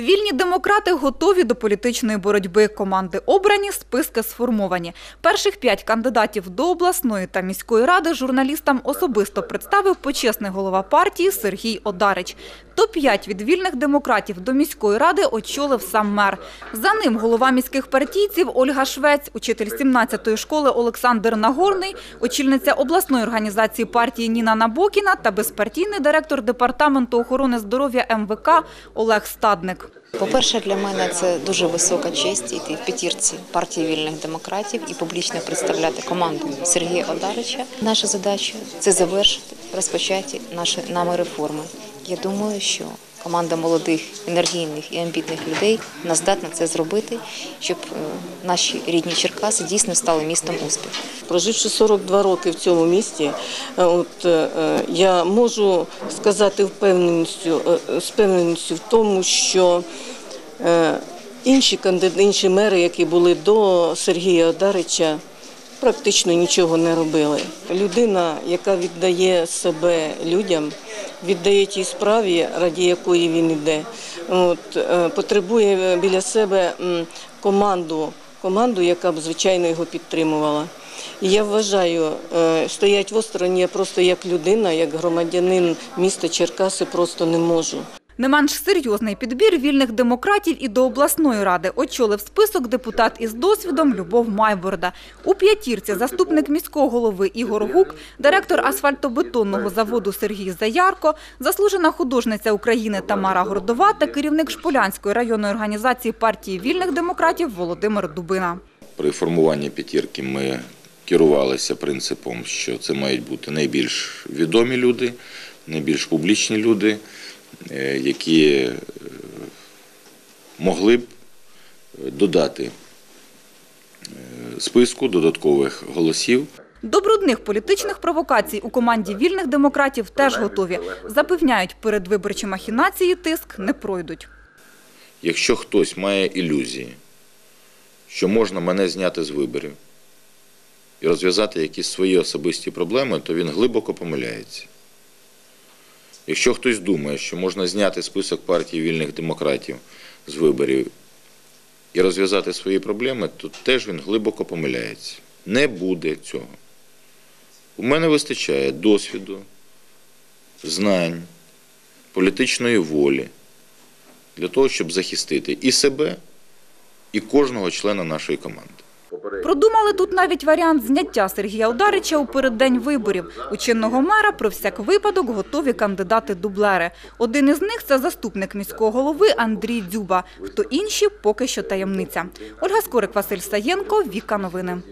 Вільні демократи готові до політичної боротьби. Команди обрані, списки сформовані. Перших п'ять кандидатів до обласної та міської ради журналістам особисто представив почесний голова партії Сергій Одарич. Топ-5 від вільних демократів до міської ради очолив сам мер. За ним голова міських партійців Ольга Швець, учитель 17-ї школи Олександр Нагорний, очільниця обласної організації партії Ніна Набокіна та безпартійний директор департаменту охорони здоров'я МВК Олег Стадник. По-перше, для мене це дуже висока честь йти в п'ятірці партії вільних демократів і публічно представляти команду Сергія Одарича. Наша задача це завершити розпочаті наші нами реформи. Я думаю, що команда молодих, енергійних і амбітних людей нас здатна це зробити, щоб е, наші рідні Черкаси дійсно стали містом успіху. Проживши 42 роки в цьому місті, е, от, е, я можу сказати впевненістю, з впевненістю в тому, що інші кандидати, інші мери, які були до Сергія Одарича, практично нічого не робили. Людина, яка віддає себе людям, віддає тій справі, раді якої він йде, от, е, потребує біля себе команду, команду, яка б звичайно його підтримувала. Я вважаю, е, стоять в остороні я просто як людина, як громадянин міста Черкаси просто не можу. Не менш серйозний підбір вільних демократів і до обласної ради очолив список депутат із досвідом Любов Майборда. У п'ятірці заступник міського голови Ігор Гук, директор асфальтобетонного заводу Сергій Заярко, заслужена художниця України Тамара Гордова та керівник Шполянської районної організації партії вільних демократів Володимир Дубина. При формуванні п'ятірки ми керувалися принципом, що це мають бути найбільш відомі люди, найбільш публічні люди, які е, могли б е, додати е, списку додаткових голосів До брудних політичних провокацій у команді вільних демократів теж готові. Запевняють, передвиборчі махінації тиск не пройдуть. Якщо хтось має ілюзії, що можна мене зняти з виборів і розв'язати якісь свої особисті проблеми, то він глибоко помиляється. Якщо хтось думає, що можна зняти список партії вільних демократів з виборів і розв'язати свої проблеми, то теж він глибоко помиляється. Не буде цього. У мене вистачає досвіду, знань, політичної волі для того, щоб захистити і себе, і кожного члена нашої команди. Продумали тут навіть варіант зняття Сергія Ударича у переддень виборів. У чинного мера про всяк випадок готові кандидати-дублери. Один із них – це заступник міського голови Андрій Дзюба. Хто інші – поки що таємниця. Ольга Скорик, Василь Саєнко, Віка Новини.